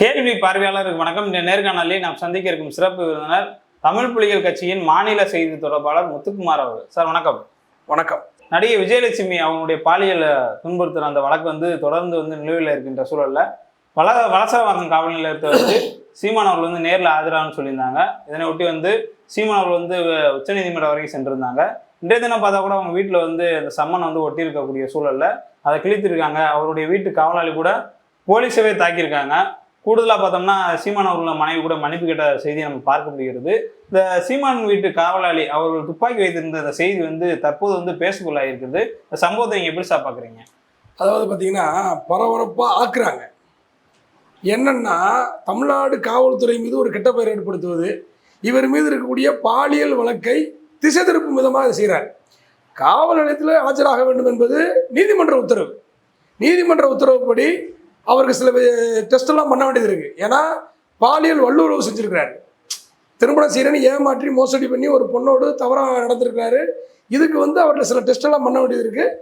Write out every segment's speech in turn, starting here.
கேள்வி பார்வையாளருக்கு வணக்கம். இந்த நேர்காணலில் நாம் சந்திக்க இருக்கும் சிறப்பு விருந்தினர் தமிழ் புலிகள் கட்சியின் மாநில செய்தி தொடர்பாளர் முத்துக்குமார் அவர்கள். சார் வணக்கம். வணக்கம். நடிகை விஜயலட்சுமி அவங்களுடைய பாலியல் துன்புறுத்துற அந்த வழக்கு வந்து தொடர்ந்து வந்து நிலுவையில் இருக்கின்ற சூழல்ல வள வலசரவாக்கம் காவல் நிலையத்தை வந்து சீமான் அவர்கள் வந்து நேரில் ஆஜராகணும்னு சொல்லியிருந்தாங்க. இதனை ஒட்டி வந்து சீமான் அவர்கள் வந்து உச்சநீதிமன்றம் வரைக்கும் சென்றிருந்தாங்க. இன்றைய தினம் பார்த்தா கூட அவங்க வீட்டில் வந்து அந்த சம்மன் வந்து ஒட்டி இருக்கக்கூடிய சூழல்ல அதை கிழித்திருக்காங்க. அவருடைய வீட்டு காவலாளி கூட போலீஸவே தாக்கியிருக்காங்க. கூடுதலாக பார்த்தோம்னா சீமான் அவர்கள மனைவி கூட மன்னிப்பு கேட்ட செய்தியை நம்ம பார்க்க முடிகிறது. இந்த சீமான் வீட்டு காவலாளி அவர்கள் துப்பாக்கி வைத்திருந்த அந்த செய்தி வந்து தற்போது வந்து பேசுபொருளாக இருக்குது. இந்த சம்பவத்தை நீங்கள் எப்படி சார் பார்க்குறீங்க? அதாவது பார்த்தீங்கன்னா பரபரப்பாக ஆக்குறாங்க. என்னன்னா தமிழ்நாடு காவல்துறை மீது ஒரு கெட்ட பெயர் ஏற்படுத்துவது இவர் மீது இருக்கக்கூடிய பாலியல் வழக்கை திசை திருப்பும் விதமாக அதை செய்கிறார் காவல் நிலையத்தில் ஆஜராக வேண்டும் என்பது நீதிமன்ற உத்தரவு. நீதிமன்ற உத்தரவுப்படி அவருக்கு சில டெஸ்ட்டெல்லாம் பண்ண வேண்டியது இருக்குது ஏன்னா பாலியல் வல்லுறவு செஞ்சுருக்கிறாரு. திருமணம் செய்யறேன்னு ஏமாற்றி மோசடி பண்ணி ஒரு பொண்ணோடு தவறாக நடந்திருக்கிறாரு. இதுக்கு வந்து அவர்கிட்ட சில டெஸ்ட்டெல்லாம் பண்ண வேண்டியது இருக்குது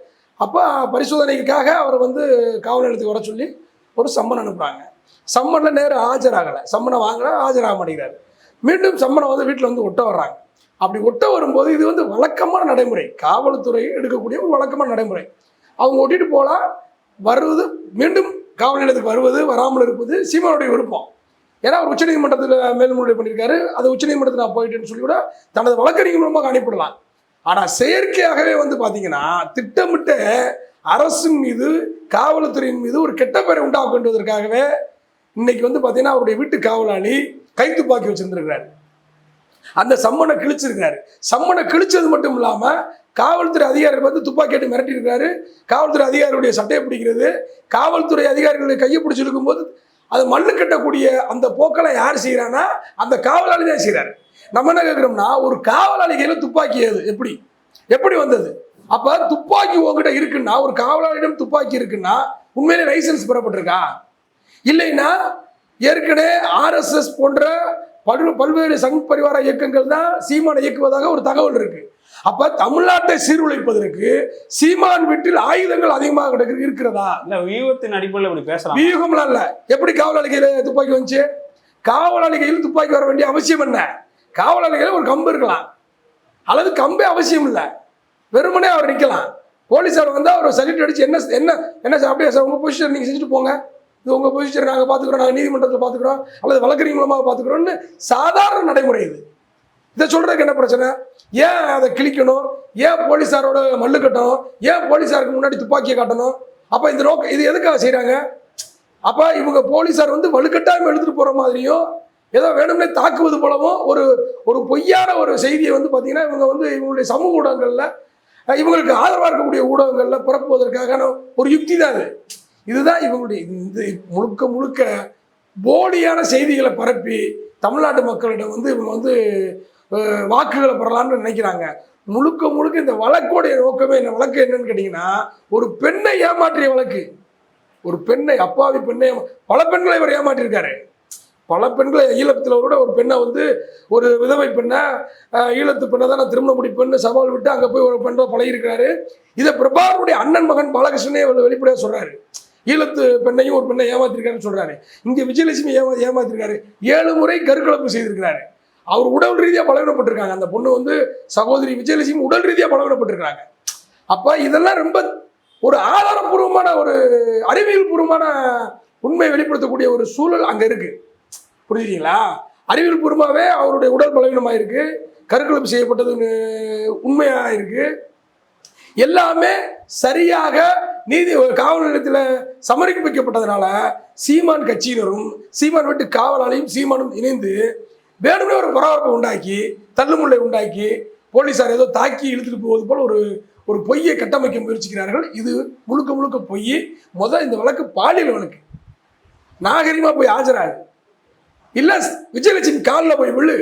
அப்போ பரிசோதனைக்காக அவரை வந்து காவல் நிலையத்துக்கு வர சொல்லி ஒரு சம்மன் அனுப்புகிறாங்க சம்மனில் நேரம் ஆஜராகலை. சம்மனை வாங்கல ஆஜராக மாட்டேங்கிறாரு. மீண்டும் சம்மனை வந்து வீட்டில் வந்து ஒட்ட வர்றாங்க. அப்படி ஒட்ட வரும்போது இது வந்து வழக்கமான நடைமுறை. காவல்துறை எடுக்கக்கூடிய ஒரு வழக்கமான நடைமுறை. அவங்க ஒட்டிட்டு போகலாம் வருவது மீண்டும் காவல் நிலையத்துக்கு வருவது வராமல் இருப்பது சீமானுடைய விருப்பம். ஏன்னா அவர் உச்சநீதிமன்றத்தில் மேல்முறை பண்ணியிருக்காரு. அது உச்சநீதிமன்றத்தில் நான் போயிட்டேன்னு சொல்லி கூட தனது வழக்கறிஞர் மூலமாக அனுப்பிடலாம் ஆனால் செயற்கையாகவே வந்து பார்த்தீங்கன்னா திட்டமிட்ட அரசின் மீது காவல்துறையின் மீது ஒரு கெட்ட பெயரை உண்டாக்குன்றதற்காகவே இன்னைக்கு வந்து பார்த்தீங்கன்னா அவருடைய வீட்டு காவலாளி கை துப்பாக்கி வச்சிருந்திருக்கிறாரு. அந்த சம்மனை கிழிச்சிருக்காரு. சம்மனை கிழிச்சது மட்டும் இல்லாமல் காவல்துறை அதிகாரி வந்து துப்பாக்கி எடுத்து மிரட்டியிருக்காரு. காவல்துறை அதிகாரியுடைய சட்டையை பிடிக்கிறது. காவல்துறை அதிகாரிகளுடைய கையை பிடிச்சிருக்கும் போது அது மண்ணு கட்டக்கூடிய அந்த போக்களை யார் செய்கிறான்னா அந்த காவலாளி தான் செய்கிறாரு நம்ம என்ன கேட்குறோம்னா ஒரு காவலாளி கையில துப்பாக்கி ஏது எப்படி? எப்படி வந்தது? அப்ப துப்பாக்கி உங்ககிட்ட இருக்குன்னா ஒரு காவலாளியிடம் துப்பாக்கி இருக்குன்னா உண்மையிலே லைசன்ஸ் பெறப்பட்டிருக்கா? இல்லைன்னா ஏற்கனவே ஆர்எஸ்எஸ் போன்ற பல் பல்வேறு சங் பரிவார இயக்கங்கள் தான் சீமானை இயக்குவதாக ஒரு தகவல் இருக்கு. அப்ப தமிழ்நாட்டை சீர்குலைப்பதற்கு சீமான் வீட்டில் ஆயுதங்கள் அதிகமாக இருக்கிறதா? இல்லை வியூகத்தின் அடிப்படையில் இப்படி பேசலாம். வியூகம்லாம் இல்ல. எப்படி காவலாளி கையில துப்பாக்கி வந்துச்சு? காவலாளி கையில் துப்பாக்கி வர வேண்டிய அவசியம் என்ன? காவலாளி கையில ஒரு கம்பு இருக்கலாம். அல்லது கம்பே அவசியம் இல்லை. வெறுமனே அவர் நிற்கலாம் போலீஸார் வந்து அவர் சல்யூட் அடிச்சு என்ன என்ன என்ன அப்படியே சார் உங்க பொசிஷன் நீங்க செஞ்சுட்டு போங்க. இது உங்கள் பொசிஷன் நாங்கள் பார்த்துக்குறோம் நாங்கள் நீதிமன்றத்தில் பார்த்துக்குறோம் அல்லது வழக்கறிஞர் மூலமாக பாத்துக்கிறோம்னு சாதாரண நடைமுறை இது. இதை சொல்கிறதுக்கு என்ன பிரச்சனை? ஏன் அதை கிழிக்கணும்? ஏன் போலீஸாரோட மல்லு கட்டணும்? ஏன் போலீஸாருக்கு முன்னாடி துப்பாக்கியை காட்டணும்? அப்போ இந்த நோக்கம் இது எதுக்காக செய்கிறாங்க அப்போ இவங்க போலீஸார் வந்து வலுக்கட்டாயம் எடுத்துகிட்டு போகிற மாதிரியும் ஏதோ வேணும்னே தாக்குவது போலவும் ஒரு ஒரு பொய்யான ஒரு செய்தியை வந்து பார்த்தீங்கன்னா இவங்க வந்து இவங்களுடைய சமூக ஊடகங்களில் இவங்களுக்கு ஆதரவாக இருக்கக்கூடிய ஊடகங்களில் பரப்புவதற்காக ஒரு யுக்தி தான் அது இதுதான் இவங்களுடைய இந்த முழுக்க முழுக்க போலியான செய்திகளை பரப்பி தமிழ்நாட்டு மக்களிடம் வந்து இவங்க வந்து வாக்குகளை பெறலாம்னு நினைக்கிறாங்க. முழுக்க முழுக்க இந்த வழக்கோடைய நோக்கமே என்ன வழக்கு என்னன்னு கேட்டிங்கன்னா ஒரு பெண்ணை ஏமாற்றிய வழக்கு. ஒரு பெண்ணை அப்பாவி பெண்ணை பல பெண்களை இவர் ஏமாற்றியிருக்காரு. பல பெண்களை ஈழத்தில் கூட ஒரு பெண்ணை வந்து ஒரு விதவை பெண்ணை ஈழத்து பெண்ணை தான் நான் திருமணம் முடிப்பேன்னு சவால் விட்டு அங்கே போய் ஒரு பெண்ணை பழகியிருக்கிறாரு. இதை பிரபாருடைய அண்ணன் மகன் பாலகிருஷ்ணனே வெளிப்படையாக சொல்கிறாரு ஈழத்து பெண்ணையும் ஒரு பெண்ணை ஏமாத்திருக்காருன்னு சொல்கிறாரு இங்கே விஜயலட்சுமி ஏமா ஏமாத்திருக்காரு. ஏழு முறை கருக்கலப்பு செய்திருக்கிறாரு. அவர் உடல் ரீதியாக பலவீனப்பட்டிருக்காங்க. அந்த பொண்ணு வந்து சகோதரி விஜயலட்சுமி உடல் ரீதியாக பலவீனப்பட்டிருக்காங்க அப்போ இதெல்லாம் ரொம்ப ஒரு ஆதாரபூர்வமான ஒரு அறிவியல் பூர்வமான உண்மையை வெளிப்படுத்தக்கூடிய ஒரு சூழல் அங்கே இருக்குது புரிஞ்சுங்களா அறிவியல் பூர்வமாகவே அவருடைய உடல் பலவீனமாக இருக்குது கருக்கலப்பு செய்யப்பட்டது உண்மையாக இருக்குது எல்லாமே சரியாக நீதி காவல் நிலையத்தில் சமர்ப்பிக்கப்பட்டதுனால சீமான் கட்சியினரும் சீமான் வீட்டு காவலாளியும் சீமானும் இணைந்து வேணுமே ஒரு பரபரப்பை உண்டாக்கி தள்ளுமுள்ளை உண்டாக்கி போலீசார் ஏதோ தாக்கி இழுத்துட்டு போவது போல் ஒரு ஒரு பொய்யை கட்டமைக்க முயற்சிக்கிறார்கள். இது முழுக்க முழுக்க பொய். முதல் இந்த வழக்கு பாலியல் வழக்கு. நாகரிகமாக போய் ஆஜராகு. இல்லை விஜயலட்சுமி காலில் போய் விழு.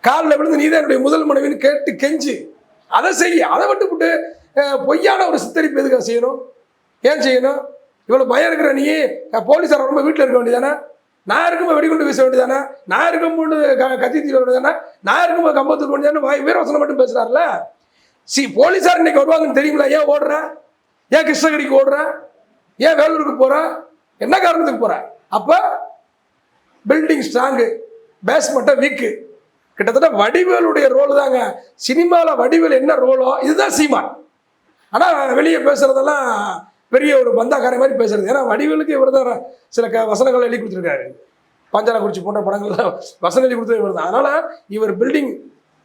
காலில் விழுந்து நீதான் என்னுடைய முதல் மனைவின்னு கேட்டு கெஞ்சு. அதை செய்ய அதை விட்டு விட்டு பொய்யான ஒரு சித்தரிப்பு எதுக்காக செய்யணும்? ஏன் செய்யணும்? இவ்வளோ பயம் இருக்கிற நீ போலீஸார் ரொம்ப வீட்டில் இருக்க வேண்டியதானே? நான் இருக்கும்போது வெடிகுண்டு வீச வேண்டியதானே? நான் இருக்கும்போது க கத்தி தீர வேண்டியதானே? நான் இருக்கும்போது கம்பத்துக்கு வேண்டியதானே? வாய் வீரவசனம் மட்டும் பேசுகிறார்ல சி போலீஸார் இன்னைக்கு வருவாங்கன்னு தெரியுங்களா ஏன் ஓடுறேன் ஏன் கிருஷ்ணகிரிக்கு ஓடுறேன் ஏன் வேலூருக்கு போகிறேன் என்ன காரணத்துக்கு போகிறேன் அப்போ பில்டிங் ஸ்ட்ராங்கு பேஸ்மெண்ட்டை வீக்கு கிட்டத்தட்ட வடிவேலுடைய ரோல் தாங்க. சினிமாவில் வடிவேல் என்ன ரோலோ இதுதான் சீமான். ஆனால் வெளியே பேசுகிறதெல்லாம் பெரிய ஒரு பந்தாக்கார மாதிரி பேசுறது. ஏன்னா வடிவேலுக்கு இவர் தான் சில க வசனங்கள் எழுதி கொடுத்துருக்காரு. பஞ்சாலக்குறிச்சி போன்ற படங்கள்ல வசனம் எழுதி கொடுத்தது இவர் தான். அதனால இவர் பில்டிங்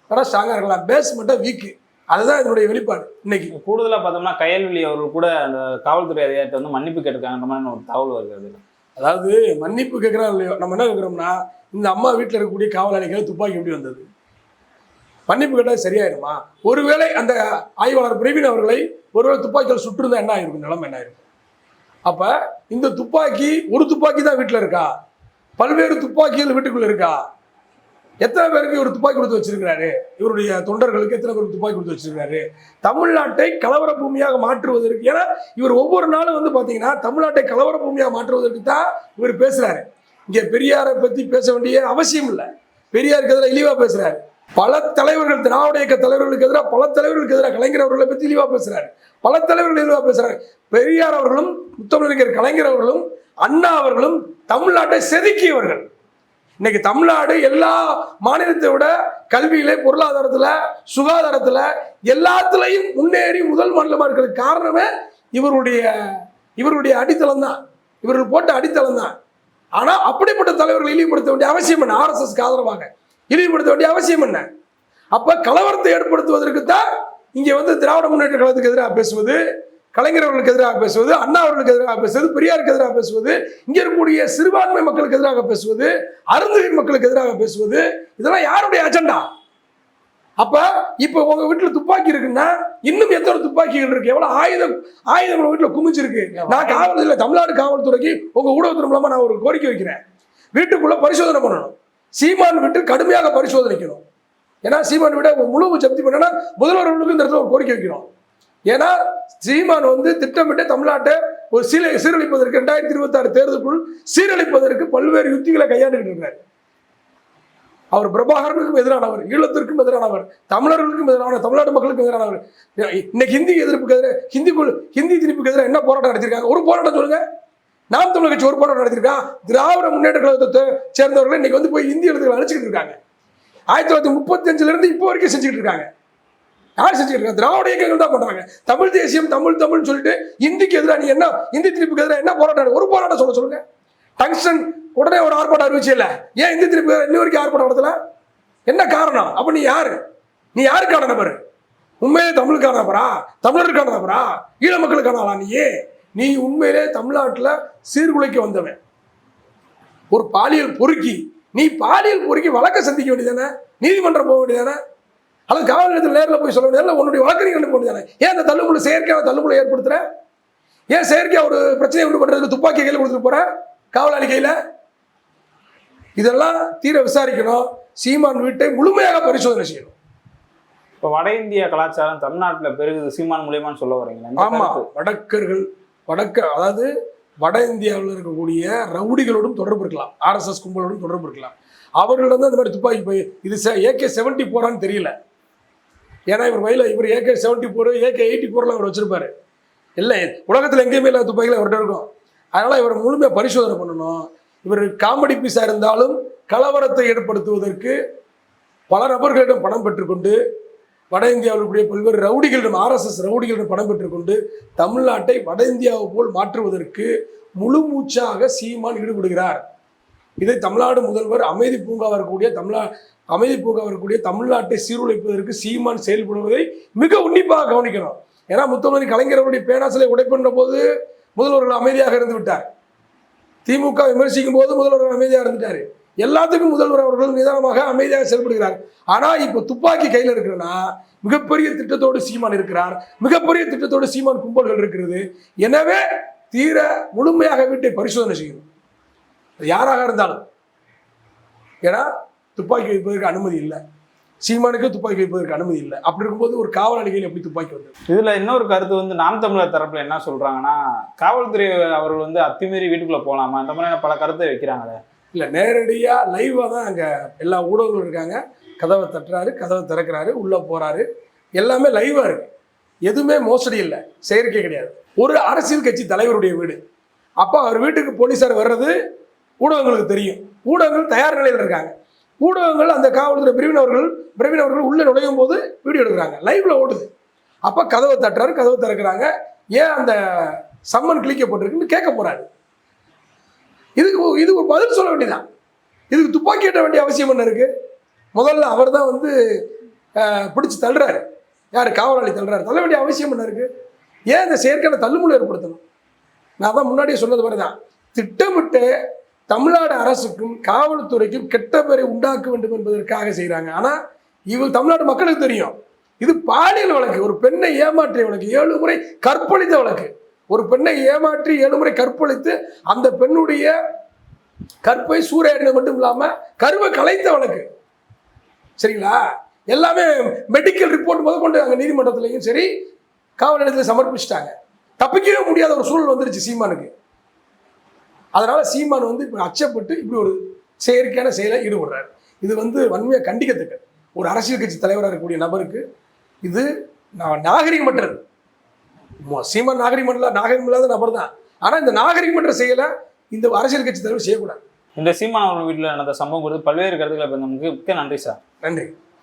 ஆனால் ஸ்ட்ராங்காக இருக்கலாம். பேஸ்மெண்ட்டாக வீக்கு அதுதான் இதனுடைய வெளிப்பாடு இன்னைக்கு. கூடுதலாக பார்த்தோம்னா கையல்வெளி அவர்கள் கூட அந்த காவல்துறை அதிகாரத்தை வந்து மன்னிப்பு கேட்டிருக்காங்க மாதிரி ஒரு தகவல் வருது அதாவது மன்னிப்பு கேட்குறோம் இல்லையோ? நம்ம என்ன கேட்குறோம்னா இந்த அம்மா வீட்டில் இருக்கக்கூடிய காவலாளிகள் துப்பாக்கி எப்படி வந்தது? மன்னிப்பு கேட்டால் சரியாயிருமா ஒருவேளை அந்த ஆய்வாளர் பிரவீன் அவர்களை ஒருவேளை துப்பாக்கியால் சுட்டிருந்தா என்ன ஆயிருக்கும்? நிலம் என்ன ஆயிருக்கும்? அப்போ இந்த துப்பாக்கி ஒரு துப்பாக்கி தான் வீட்டில் இருக்கா? பல்வேறு துப்பாக்கிகள் வீட்டுக்குள்ளே இருக்கா? எத்தனை பேருக்கு இவர் துப்பாக்கி கொடுத்து வச்சிருக்கிறாரு? இவருடைய தொண்டர்களுக்கு எத்தனை பேருக்கு துப்பாக்கி கொடுத்து வச்சிருக்கிறாரு? தமிழ்நாட்டை கலவர பூமியாக மாற்றுவதற்கு ஏன்னா இவர் ஒவ்வொரு நாளும் வந்து பார்த்தீங்கன்னா தமிழ்நாட்டை கலவர பூமியாக மாற்றுவதற்கு தான் இவர் பேசுறாரு. இங்கே பெரியாரை பற்றி பேச வேண்டிய அவசியம் இல்லை. பெரியாருக்கு எதிராக இழிவாக பேசுறாரு. பல தலைவர்கள் திராவிட இயக்க தலைவர்களுக்கு எதிராக பல தலைவர்களுக்கு எதிராக கலைஞர் அவர்களை பற்றி இழிவாக பேசுறாரு. பல தலைவர்கள் இழிவாக பேசுறாரு. பெரியார் அவர்களும் முத்தமிழறிஞர் கலைஞர் அவர்களும் அண்ணா அவர்களும் தமிழ்நாட்டை செதுக்கியவர்கள். இன்னைக்கு தமிழ்நாடு எல்லா மாநிலத்தை விட கல்வியில பொருளாதாரத்துல சுகாதாரத்துல எல்லாத்துலயும் முன்னேறி முதல் மாநிலமா இருக்கிறதுக்கு காரணமே இவருடைய இவருடைய அடித்தளம் தான் இவர்கள் போட்ட அடித்தளம் தான் ஆனா அப்படிப்பட்ட தலைவர்கள் இழிவுபடுத்த வேண்டிய அவசியம் என்ன? ஆர்எஸ்எஸ்க்கு ஆதரவாக. இழிவுபடுத்த வேண்டிய அவசியம் என்ன? அப்ப கலவரத்தை ஏற்படுத்துவதற்கு தான் இங்க வந்து திராவிட முன்னேற்ற கழகத்துக்கு எதிராக பேசுவது கலைஞர் அவர்களுக்கு எதிராக பேசுவது அண்ணா அவர்களுக்கு எதிராக பேசுவது பெரியாருக்கு எதிராக பேசுவது இங்கே இருக்கக்கூடிய சிறுபான்மை மக்களுக்கு எதிராக பேசுவது அருந்ததி மக்களுக்கு எதிராக பேசுவது இதெல்லாம் யாருடைய அஜெண்டா அப்ப இப்ப உங்க வீட்டுல துப்பாக்கி இருக்குன்னா இன்னும் எத்தனை துப்பாக்கிகள் இருக்கு? எவ்வளவு ஆயுதம் ஆயுதம் உங்க வீட்டுல குமிச்சிருக்கு. நான் காவல் இல்லை தமிழ்நாடு காவல்துறைக்கு உங்க ஊடகத்தின் மூலமா நான் ஒரு கோரிக்கை வைக்கிறேன். வீட்டுக்குள்ள பரிசோதனை பண்ணணும். சீமான் வீட்டு கடுமையாக பரிசோதனைக்கணும். ஏன்னா சீமான் வீட முழு ஜப்தி பண்ணனா முதல்வர்களுக்கு இந்த இடத்துல ஒரு கோரிக்கை வைக்கிறோம் ஏன்னா சீமான் வந்து திட்டமிட்டு தமிழ்நாட்டை ஒரு சீலை சீரழிப்பதற்கு ரெண்டாயிரத்தி இருபத்தாறு தேர்தலுக்குள் சீரழிப்பதற்கு பல்வேறு யுக்திகளை கையாண்டுகிட்டு இருக்காரு. அவர் பிரபாகரனுக்கும் எதிரானவர் ஈழத்திற்கும் எதிரானவர் தமிழர்களுக்கும் எதிரானவர் தமிழ்நாடு மக்களுக்கும் எதிரானவர். இன்னைக்கு ஹிந்தி எதிர்ப்புக்கு எதிராக ஹிந்தி ஹிந்தி திணிப்புக்கு எதிராக என்ன போராட்டம் நடத்திருக்காங்க? ஒரு போராட்டம் சொல்லுங்க. நாம் தமிழ் கட்சி ஒரு போராட்டம் நடத்திருக்கான் திராவிட முன்னேற்ற கழகத்தை சேர்ந்தவர்கள் இன்னைக்கு வந்து போய் இந்தி எழுத்துக்களை அழைச்சிக்கிட்டு இருக்காங்க. ஆயிரத்தி தொள்ளாயிரத்தி முப்பத்தஞ்சுல இருந்து இப்போ வரைக்கும் செஞ்சுக்கிட்டு இருக்காங்க. யார் செஞ்சுருக்காங்க திராவிட இயக்கங்கள் தான் பண்ணுறாங்க தமிழ் தேசியம் தமிழ் தமிழ்னு சொல்லிட்டு இந்திக்கு எதிராக நீ என்ன இந்தி திருப்புக்கு எதிராக என்ன போராட்டம் ஒரு போராட்டம் சொல்ல சொல்லுங்க. டங்ஸ்டன் உடனே ஒரு ஆர்ப்பாட்டம் அறிவிச்சு இல்லை. ஏன் இந்தி திருப்பு இன்ன வரைக்கும் ஆர்ப்பாட்டம் நடத்தல? என்ன காரணம்? அப்போ நீ யார்? நீ யாருக்கான நபர்? உண்மையிலே தமிழுக்கான நபரா? தமிழருக்கான நபரா? ஈழ மக்களுக்கான ஆளா நீ நீ உண்மையிலே தமிழ்நாட்டில் சீர்குலைக்க வந்தவன். ஒரு பாலியல் பொறுக்கி. நீ பாலியல் பொறுக்கி வழக்க சந்திக்க வேண்டியதானே நீதிமன்றம் போக வேண்டியதானே அல்லது காவல் நிலையத்தில் நேரில் போய் சொல்ல வேண்டியதானே உன்னுடைய வழக்கறிஞர் போக வேண்டியதானே? ஏன் அந்த தள்ளுமுள்ள செயற்கையான தள்ளுமுள்ள ஏற்படுத்துற? ஏன் செயற்கையா ஒரு பிரச்சனையை உண்டு பண்றதுக்கு துப்பாக்கி கையில் கொடுத்துட்டு போற? காவலாளி கையில? இதெல்லாம் தீர விசாரிக்கணும். சீமான் வீட்டை முழுமையாக பரிசோதனை செய்யணும். இப்போ வட இந்திய கலாச்சாரம் தமிழ்நாட்டுல பெருகுது. சீமான் மூலியமான்னு சொல்ல வரீங்களா இந்த ஆமா. கருத்து. வடக்கர்கள் வடக்க அதாவது வட இந்தியாவில் இருக்கக்கூடிய ரவுடிகளோடும் தொடர்பு இருக்கலாம். ஆர்எஸ்எஸ் கும்பலோடும் தொடர்பு இருக்கலாம். அவர்களிடம் இந்த மாதிரி துப்பாக்கி போய் இது ஏகே செவன்டி போறான்னு தெரியல. ஏன்னா இவர் வயல இவர் AK seventy four AK eighty ஃபோர்லாம் அவர் வச்சிருப்பாரு. இல்லை உலகத்தில் எங்கேயுமே இல்லாத துப்பாக்கிகள் அவர்கிட்ட இருக்கும். அதனால் இவர் முழுமையாக பரிசோதனை பண்ணணும். இவர் காமெடி பீஸாக இருந்தாலும் கலவரத்தை ஏற்படுத்துவதற்கு பல நபர்களிடம் பணம் பெற்றுக்கொண்டு வட இந்தியாவில் இருக்கக்கூடிய பல்வேறு ரவுடிகளிடம் ஆர்எஸ்எஸ் ரவுடிகளிடம் பணம் பெற்றுக்கொண்டு தமிழ்நாட்டை வட இந்தியாவை போல் மாற்றுவதற்கு முழு மூச்சாக சீமான் ஈடுபடுகிறார். இதை தமிழ்நாடு முதல்வர் அமைதி பூங்காவாக இருக்கக்கூடிய தமிழ்நா அமைதி பூங்காவாக வரக்கூடிய தமிழ்நாட்டை சீர்குலைப்பதற்கு சீமான் செயல்படுவதை மிக உன்னிப்பாக கவனிக்கணும். ஏன்னா முத்தமிழ் கலைஞர்களுடைய பேனாசிலை உடைப்பண்ட போது முதல்வர்கள் அமைதியாக இருந்து விட்டார். திமுக விமர்சிக்கும் போது முதல்வர் அமைதியாக இருந்துட்டாரு எல்லாத்துக்கும் முதல்வர் அவர்கள் நிதானமாக அமைதியாக செயல்படுகிறார். ஆனால் இப்போ துப்பாக்கி கையில் இருக்கிறனா மிகப்பெரிய திட்டத்தோடு சீமான் இருக்கிறார் மிகப்பெரிய திட்டத்தோடு சீமான் கும்பல்கள் இருக்கிறது. எனவே தீர முழுமையாக வீட்டை பரிசோதனை செய்யணும். யாராக இருந்தாலும். ஏன்னா துப்பாக்கி வைப்பதற்கு அனுமதி இல்லை. சீமானுக்கு துப்பாக்கி வைப்பதற்கு அனுமதி இல்லை. அப்படி இருக்கும்போது ஒரு காவலாளிகள் எப்படி துப்பாக்கி வந்தது இதுல இன்னொரு கருத்து வந்து நாம் தமிழர் தரப்புல என்ன சொல்றாங்கன்னா காவல்துறை அவர்கள் வந்து அத்துமீறி வீட்டுக்குள்ள போலாமா இந்த மாதிரியான பல கருத்தை வைக்கிறாங்களே. இல்லை நேரடியாக லைவாக தான் அங்கே எல்லா ஊடகங்களும் இருக்காங்க. கதவை தட்டுறாரு கதவை திறக்கிறாரு உள்ளே போகிறாரு எல்லாமே லைவாக இருக்கு. எதுவுமே மோசடி இல்லை. செயற்கை கிடையாது. ஒரு அரசியல் கட்சி தலைவருடைய வீடு. அப்போ அவர் வீட்டுக்கு போலீஸார் வர்றது ஊடகங்களுக்கு தெரியும். ஊடகங்கள் தயார் நிலையில் இருக்காங்க. ஊடகங்கள் அந்த காவல்துறை பிரிவினவர்கள் அவர்கள் உள்ளே நுழையும் போது வீடியோ எடுக்கிறாங்க. லைவ்ல ஓடுது. அப்போ கதவை தட்டுறாரு கதவை திறக்கிறாங்க. ஏன் அந்த சம்மன் கிளிக்கப்பட்டிருக்குன்னு கேட்க போறாரு. இதுக்கு இது ஒரு பதில் சொல்ல வேண்டியதான் இதுக்கு துப்பாக்கி எட்ட வேண்டிய அவசியம் என்ன இருக்கு? முதல்ல அவர் தான் வந்து பிடிச்சி பிடிச்சு தள்ளுறாரு. யார்? காவலாளி தள்ளுறாரு. தள்ள வேண்டிய அவசியம் என்ன இருக்கு? ஏன் இந்த செயற்கையான தள்ளுமுள்ள ஏற்படுத்தணும்? நான் தான் முன்னாடியே சொன்னது மாதிரி தான் திட்டமிட்டு தமிழ்நாடு அரசுக்கும் காவல்துறைக்கும் கெட்ட பெயரை உண்டாக்க வேண்டும் என்பதற்காக செய்கிறாங்க ஆனால் இவங்க தமிழ்நாடு மக்களுக்கு தெரியும். இது பாலியல் வழக்கு. ஒரு பெண்ணை ஏமாற்றிய வழக்கு. ஏழு முறை கற்பழித்த வழக்கு. ஒரு பெண்ணை ஏமாற்றி ஏழு முறை கற்பழித்து அந்த பெண்ணுடைய கற்பை சூறையாடினது மட்டும் இல்லாமல் கருவை கலைத்த வழக்கு. சரிங்களா? எல்லாமே மெடிக்கல் ரிப்போர்ட் முதல் கொண்டு அங்கே நீதிமன்றத்துலையும் சரி காவல் நிலையத்தில் சமர்ப்பிச்சிட்டாங்க. தப்பிக்கவே முடியாத ஒரு சூழல் வந்துருச்சு சீமானுக்கு. அதனால சீமான் வந்து இப்போ அச்சப்பட்டு இப்படி ஒரு செயற்கையான செயலை ஈடுபடுறாரு. இது வந்து வன்மையாக கண்டிக்கத்தக்க. ஒரு அரசியல் கட்சி தலைவராக இருக்கக்கூடிய நபருக்கு இது நான் நாகரிகமற்றது சீமான் நாகரிகமல்ல நாகரிகம் இல்லாத நபர் தான். ஆனால் இந்த நாகரிகமற்ற செயலை இந்த அரசியல் கட்சி தலைவர் செய்யக்கூடாது. இந்த சீமான் அவர்கள் வீட்டில் நடந்த சம்பவம் குறித்து பல்வேறு கருத்துக்களை நமக்கு மிக்க நன்றி சார். நன்றி.